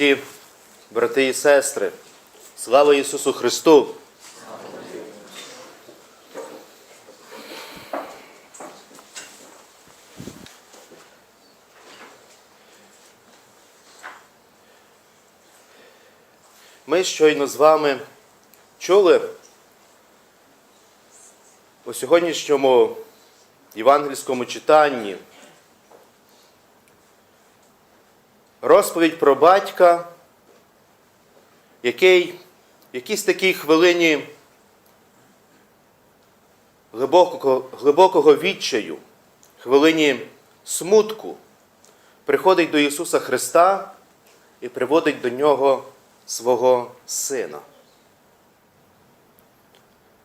Христі, брати і сестри, слава Ісусу Христу! Ми щойно з вами чули у сьогоднішньому євангельському читанні розповідь про батька, який в якійсь такій хвилині глибокого, глибокого відчаю, хвилині смутку, приходить до Ісуса Христа і приводить до Нього свого Сина.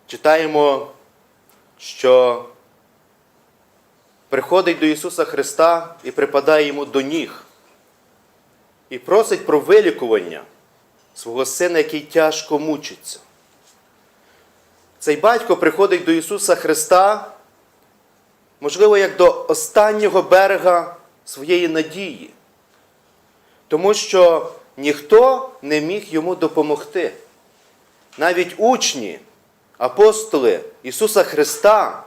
Читаємо, що приходить до Ісуса Христа і припадає йому до ніг і просить про вилікування свого сина, який тяжко мучиться. Цей батько приходить до Ісуса Христа, можливо, як до останнього берега своєї надії, тому що ніхто не міг йому допомогти. Навіть учні, апостоли Ісуса Христа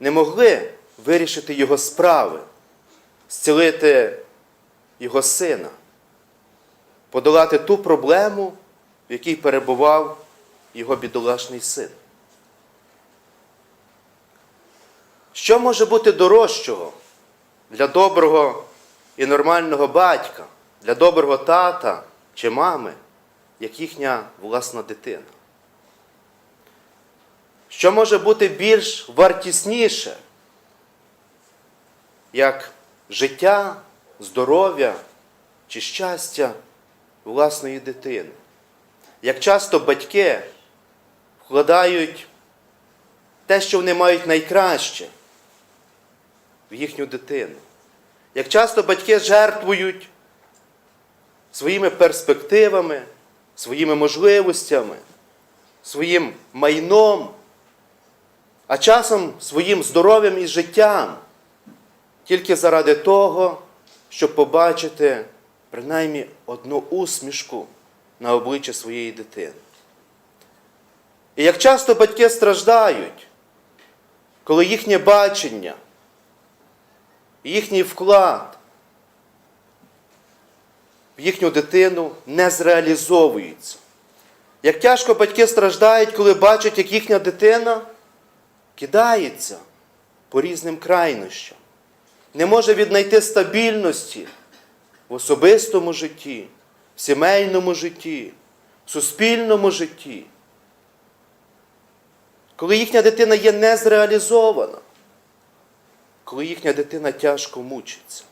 не могли вирішити Його справи, зцілити Його сина, подолати ту проблему, в якій перебував його бідолашний син. Що може бути дорожчого для доброго і нормального батька, для доброго тата чи мами, як їхня власна дитина? Що може бути більш вартісніше, як життя, здоров'я чи щастя власної дитини? Як часто батьки вкладають те, що вони мають найкраще в їхню дитину. Як часто батьки жертвують своїми перспективами, своїми можливостями, своїм майном, а часом своїм здоров'ям і життям, тільки заради того, щоб побачити принаймні одну усмішку на обличчя своєї дитини. І як часто батьки страждають, коли їхнє бачення, їхній вклад в їхню дитину не зреалізовується. Як тяжко батьки страждають, коли бачать, як їхня дитина кидається по різним крайнощам, не може віднайти стабільності в особистому житті, в сімейному житті, в суспільному житті. Коли їхня дитина є незреалізована, коли їхня дитина тяжко мучиться.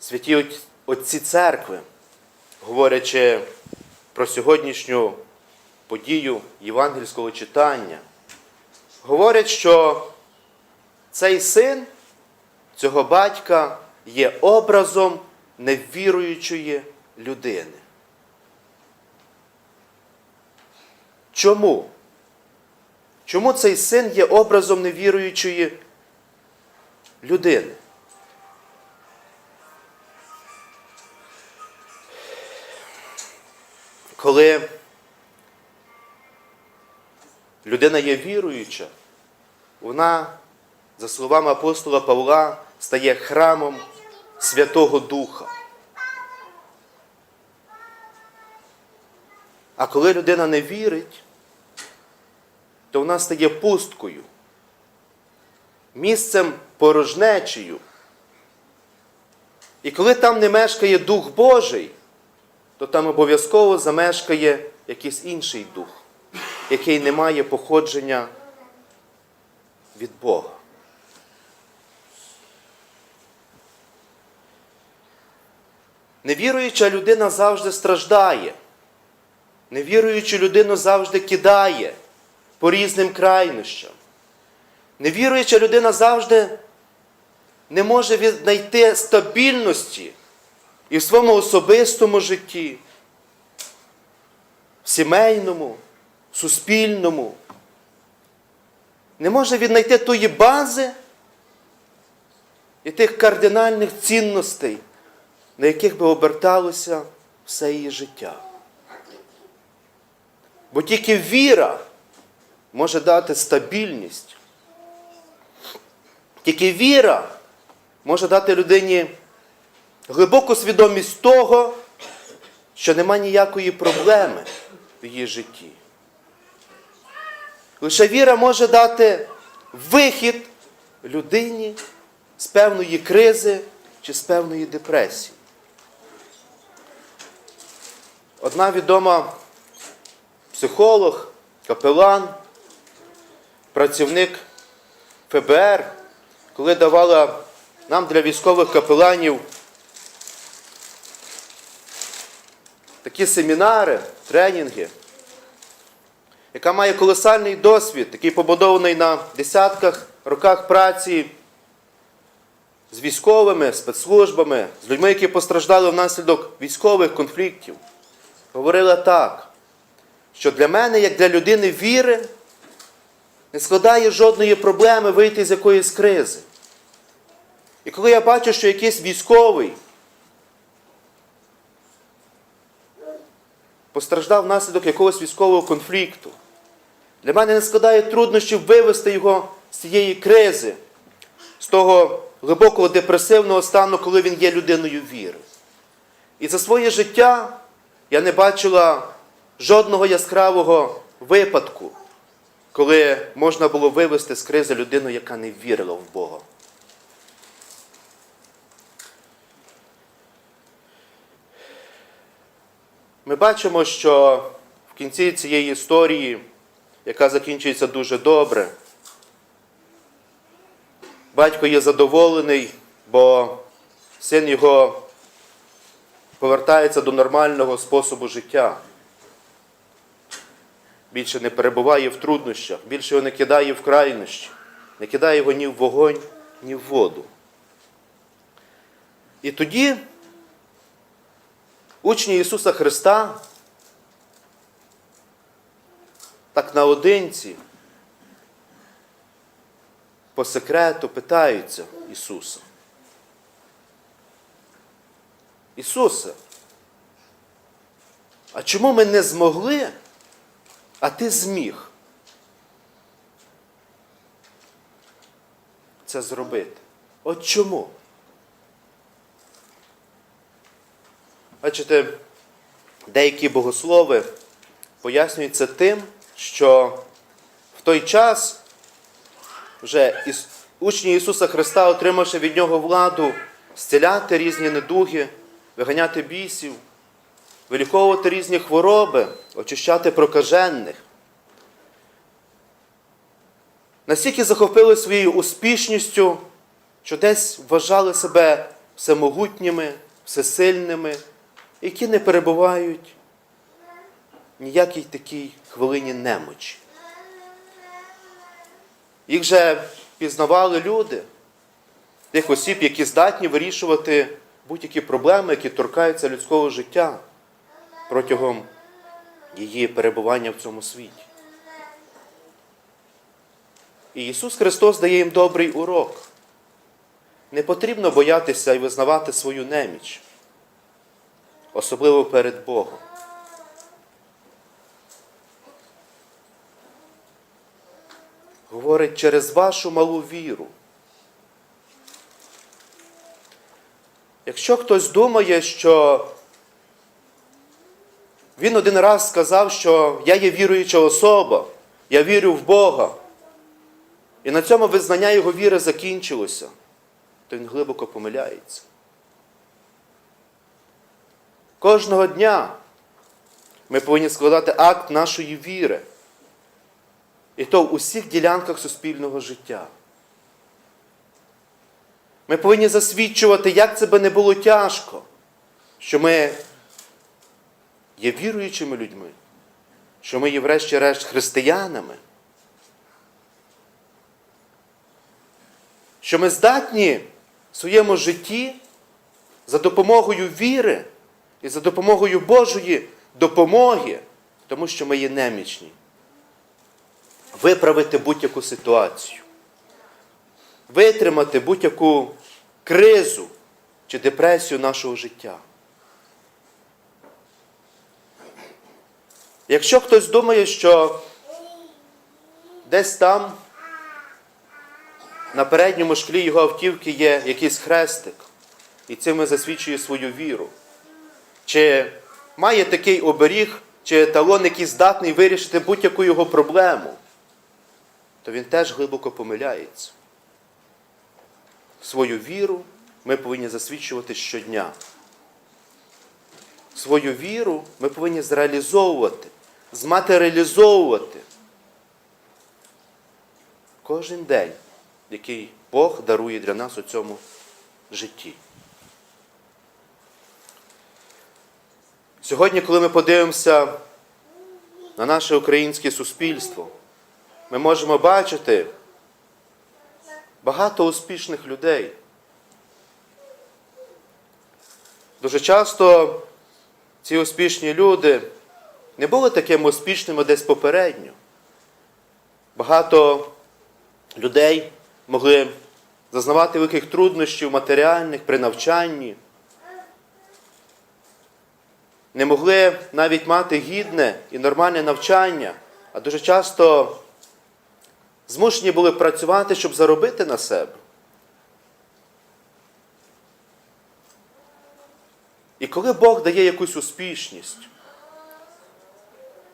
Святі отці церкви, говорячи про сьогоднішню подію євангельського читання, говорять, що цей син цього батька є образом невіруючої людини. Чому? Чому цей син є образом невіруючої людини? Коли людина є віруюча, вона, за словами апостола Павла, стає храмом Святого Духа. А коли людина не вірить, то вона стає пусткою, місцем порожнечею. І коли там не мешкає Дух Божий, то там обов'язково замешкає якийсь інший дух, який не має походження від Бога. Невіруюча людина завжди страждає. Невіруючу людину завжди кидає по різним крайнощам. Невіруюча людина завжди не може віднайти стабільності і в своєму особистому житті, в сімейному, в суспільному. Не може віднайти тої бази і тих кардинальних цінностей, на яких би оберталося все її життя. Бо тільки віра може дати стабільність. Тільки віра може дати людині глибоку свідомість того, що нема ніякої проблеми в її житті. Лише віра може дати вихід людині з певної кризи чи з певної депресії. Одна відома психолог, капелан, працівник ФБР, коли давала нам для військових капеланів такі семінари, тренінги, яка має колосальний досвід, який побудований на десятках роках праці з військовими, спецслужбами, з людьми, які постраждали внаслідок військових конфліктів, говорила так, що для мене, як для людини віри, не складає жодної проблеми вийти з якоїсь кризи. І коли я бачу, що якийсь військовий постраждав внаслідок якогось військового конфлікту, для мене не складає труднощів вивести його з цієї кризи, з того глибокого депресивного стану, коли він є людиною віри. І за своє життя я не бачила жодного яскравого випадку, коли можна було вивести з кризи людину, яка не вірила в Бога. Ми бачимо, що в кінці цієї історії, яка закінчується дуже добре, батько є задоволений, бо син його повертається до нормального способу життя. Більше не перебуває в труднощах, більше його не кидає в крайнощі, не кидає його ні в вогонь, ні в воду. І тоді учні Ісуса Христа так наодинці по секрету питаються Ісуса. Ісусе, а чому ми не змогли, а ти зміг це зробити? От чому? Бачите, деякі богослови пояснюють це тим, що в той час вже учні Ісуса Христа, отримавши від Нього владу, зціляти різні недуги, виганяти бісів, виліковувати різні хвороби, очищати прокажених. Настільки захопили своєю успішністю, що десь вважали себе всемогутніми, всесильними, які не перебувають ніякій такій хвилині немочі. Їх же пізнавали люди, тих осіб, які здатні вирішувати будь-які проблеми, які торкаються людського життя протягом її перебування в цьому світі. І Ісус Христос дає їм добрий урок. Не потрібно боятися і визнавати свою неміч, особливо перед Богом. Говорить через вашу малу віру. Якщо хтось думає, що він один раз сказав, що я є віруюча особа, я вірю в Бога, і на цьому визнання його віри закінчилося, то він глибоко помиляється. Кожного дня ми повинні складати акт нашої віри. І то в усіх ділянках суспільного життя. Ми повинні засвідчувати, як це би не було тяжко, що ми є віруючими людьми, що ми є, врешті-решт, християнами, що ми здатні в своєму житті за допомогою віри і за допомогою Божої допомоги, тому що ми є немічні, виправити будь-яку ситуацію, витримати будь-яку кризу, чи депресію нашого життя. Якщо хтось думає, що десь там на передньому шклі його автівки є якийсь хрестик, і цим засвідчує свою віру, чи має такий оберіг, чи еталон, який здатний вирішити будь-яку його проблему, то він теж глибоко помиляється. Свою віру ми повинні засвідчувати щодня. Свою віру ми повинні зреалізовувати, зматеріалізовувати кожен день, який Бог дарує для нас у цьому житті. Сьогодні, коли ми подивимося на наше українське суспільство, ми можемо бачити багато успішних людей. Дуже часто ці успішні люди не були такими успішними десь попередньо. Багато людей могли зазнавати великих труднощів матеріальних при навчанні, не могли навіть мати гідне і нормальне навчання, а дуже часто змушені були працювати, щоб заробити на себе. І коли Бог дає якусь успішність,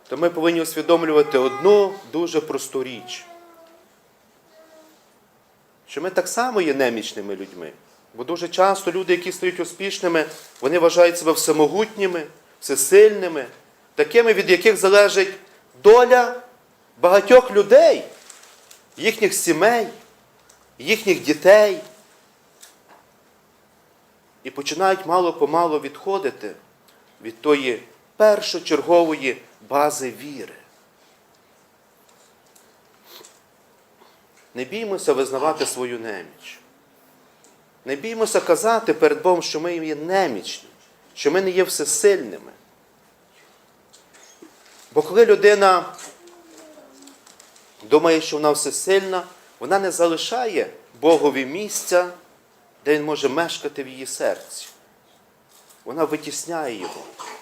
то ми повинні усвідомлювати одну дуже просту річ, що ми так само є немічними людьми. Бо дуже часто люди, які стають успішними, вони вважають себе всемогутніми, всесильними, такими, від яких залежить доля багатьох людей, їхніх сімей, їхніх дітей. І починають мало-помалу відходити від тої першочергової бази віри. Не біймося визнавати свою неміч. Не біймося казати перед Богом, що ми є немічні, що ми не є всесильними. Бо коли людина думає, що вона всесильна, вона не залишає Богові місця, де він може мешкати в її серці. Вона витісняє його,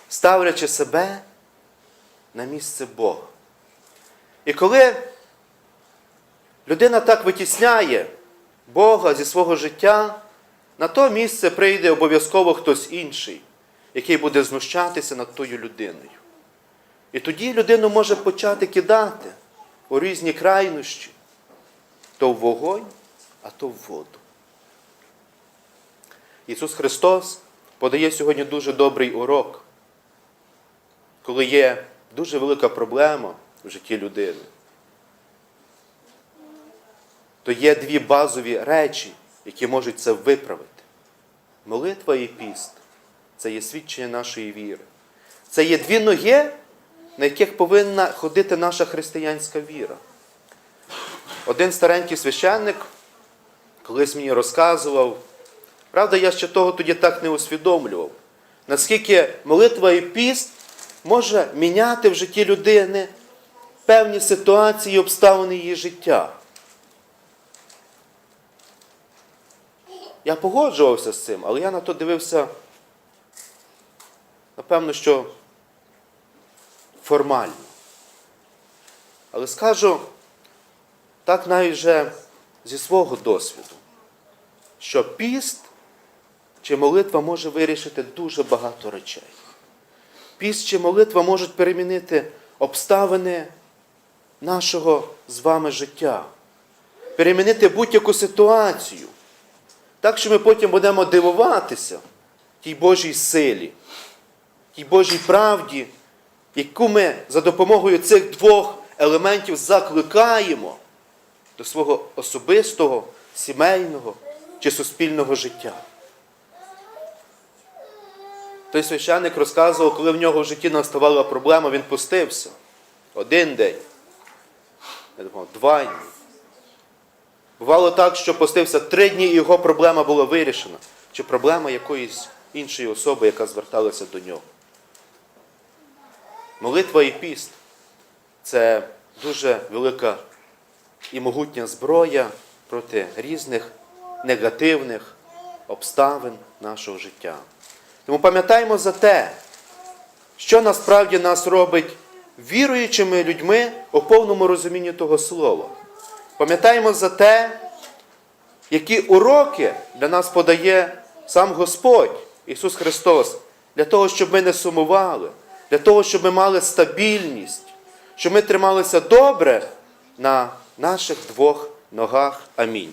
ставлячи себе на місце Бога. І коли людина так витісняє Бога зі свого життя, на то місце прийде обов'язково хтось інший, який буде знущатися над тою людиною. І тоді людину може почати кидати у різні крайнощі, то в вогонь, а то в воду. Ісус Христос подає сьогодні дуже добрий урок, коли є дуже велика проблема в житті людини. То є дві базові речі, які можуть це виправити. Молитва і піст це є свідчення нашої віри. Це є дві ноги, на яких повинна ходити наша християнська віра. Один старенький священник колись мені розказував, правда, я ще того тоді так не усвідомлював, наскільки молитва і піст може міняти в житті людини певні ситуації і обставини її життя. Я погоджувався з цим, але я на то дивився, напевно, що формально. Але скажу так навіть вже зі свого досвіду, що піст чи молитва може вирішити дуже багато речей. Піст чи молитва можуть перемінити обставини нашого з вами життя, перемінити будь-яку ситуацію. Так що ми потім будемо дивуватися тій Божій силі, тій Божій правді, яку ми за допомогою цих двох елементів закликаємо до свого особистого, сімейного чи суспільного життя. Той священник розказував, коли в нього в житті наставала проблема, він пустився. Один день. Я думав, два дні. Бувало так, що постився три дні, і його проблема була вирішена. Чи проблема якоїсь іншої особи, яка зверталася до нього. Молитва і піст це дуже велика і могутня зброя проти різних негативних обставин нашого життя. Тому пам'ятаємо за те, що насправді нас робить віруючими людьми у повному розумінні того слова. Пам'ятаємо за те, які уроки для нас подає сам Господь Ісус Христос, для того, щоб ми не сумували, для того, щоб ми мали стабільність, щоб ми трималися добре на наших двох ногах. Амінь.